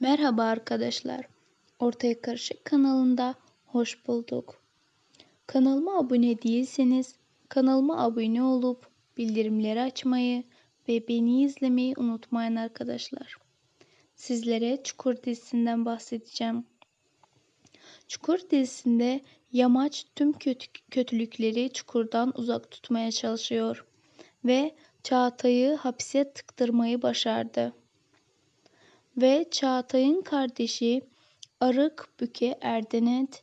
Merhaba arkadaşlar. Ortaya Karışık kanalında hoş bulduk. Kanalıma abone değilseniz kanalıma abone olup bildirimleri açmayı ve beni izlemeyi unutmayın arkadaşlar. Sizlere Çukur dizisinden bahsedeceğim. Çukur dizisinde Yamaç tüm kötü, kötülükleri Çukur'dan uzak tutmaya çalışıyor ve Çağatay'ı hapse tıktırmayı başardı ve Çağatay'ın kardeşi Arık Büke Erdenet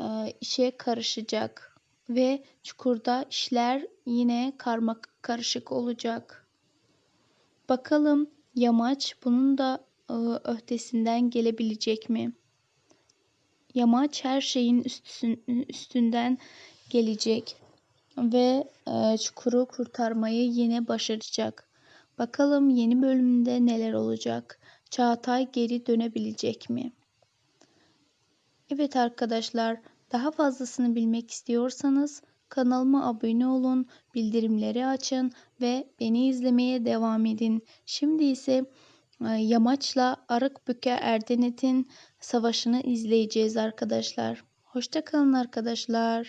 e, işe karışacak ve Çukur'da işler yine karmak karışık olacak. Bakalım Yamaç bunun da e, öhtesinden gelebilecek mi? Yamaç her şeyin üstün, üstünden gelecek ve e, Çukur'u kurtarmayı yine başaracak. Bakalım yeni bölümde neler olacak? Çağatay geri dönebilecek mi? Evet arkadaşlar, daha fazlasını bilmek istiyorsanız kanalıma abone olun, bildirimleri açın ve beni izlemeye devam edin. Şimdi ise e, Yamaç'la Arıkbüke Erdenet'in savaşını izleyeceğiz arkadaşlar. Hoşça kalın arkadaşlar.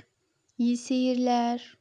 İyi seyirler.